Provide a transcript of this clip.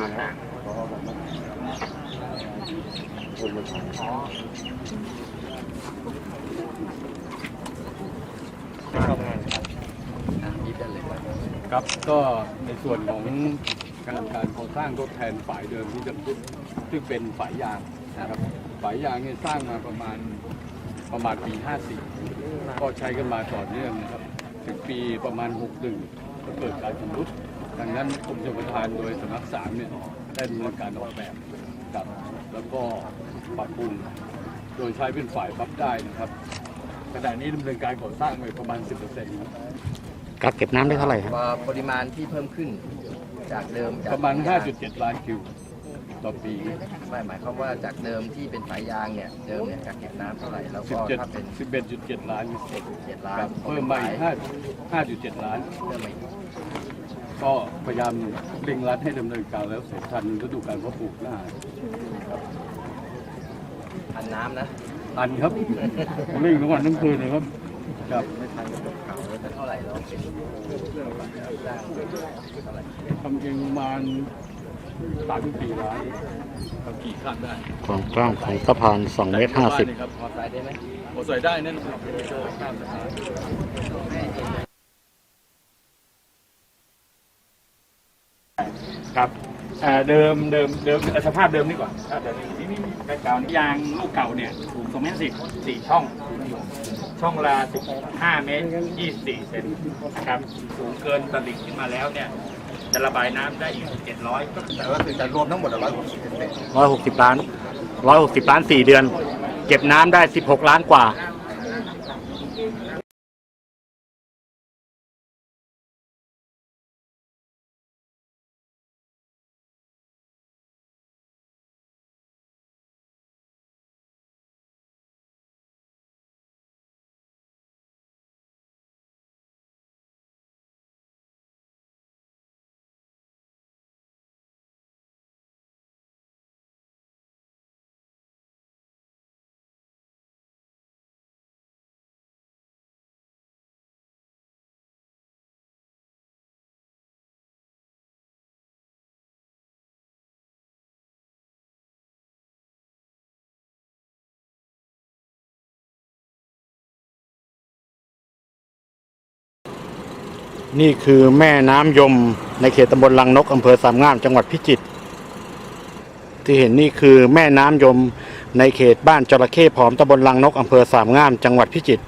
มาต่างครับก็ในส่วนของการการก่อสร้างทดแทนฝายเดิมที่จะขึ้นซึ่งเป็นฝายยางนะครับฝายยางเนี่ยสร้างมาประมาณประมาณปี 54 ก็ใช้กันมาต่อเนื่องนะครับ ถึงปีประมาณ 61 ก็เกิดการชำรุดดังนั้นกรมชลประทานโดยสำนักสามเนี่ยได้ดำเนินการออกแบบครับ แล้วก็ปรับปรุงโดยใช้เป็นฝ่ายพับได้นะครับขณะนี้ดำเนินการก่อสร้างไปประมาณ 10%ครับกักเก็บน้ำได้เท่าไหร่ครับว่าปริมาณที่เพิ่มขึ้นจากเดิมจก ประมาณ 5.7 ล้านคิว ต่อปีไม่หมายความว่าจากเดิมที่เป็นสายยางเนี่ย เดิมเนี่ยกักเก็บน้ำเท่าไหร่แล้วก็ถ้าเป็น 17 11.7 ล้านเจ็ดล้าคนรับเพิ่มมาอีก5 5.7 ล้าน เพิ่มมาอีกก็พยายามเร่งรัดให้ดำเนินการแล้วเสร็จทันฤดูการเพาะปลูกหน้าพันน้ำนะทันครับ เร่งทั้งวันทั้งคืนเลยครับครับไม่ทันกับเขาเท่าไหร่แล้วเป็นสร้างเท่าไหร่ ทำเองประมาณ 34ล้านครับกี่ขั้นได้ความกว้างของสะพาน2เมตรบ้าน50นี่ครับพอใส่ได้ไหมพอใส่ได้แน่นอนข้ามสะพานครับเอ่อเดิมเดิมเดิมเอ่อสภาพเดิมนี่ก่อนครับเดี๋ยวนี่นี่นี่แบ็คกราวด์ยางลูกเก่าเนี่ยสูงสองเมตรสิบสี่ช่อง ช่องละสิบห้าเมตรยี่สิบสี่เซนนะครับ สูงเกินตลิ่งขึ้นมาแล้วเนี่ย จะระบายน้ำได้อีกเจ็ดร้อยแต่ว่าคือจะรวมทั้งหมดร้อยหกสิบเศษ160ล้าน160ล้าน4เดือน เก็บน้ำได้16ล้านกว่า นี่คือแม่น้ำยมในเขตตำบลลังนกอำเภอสามงามจังหวัดพิจิตรที่เห็นนี่คือแม่น้ำยมในเขตบ้านจระเข้ผอมตำบลลังนกอำเภอสามงามจังหวัดพิจิตร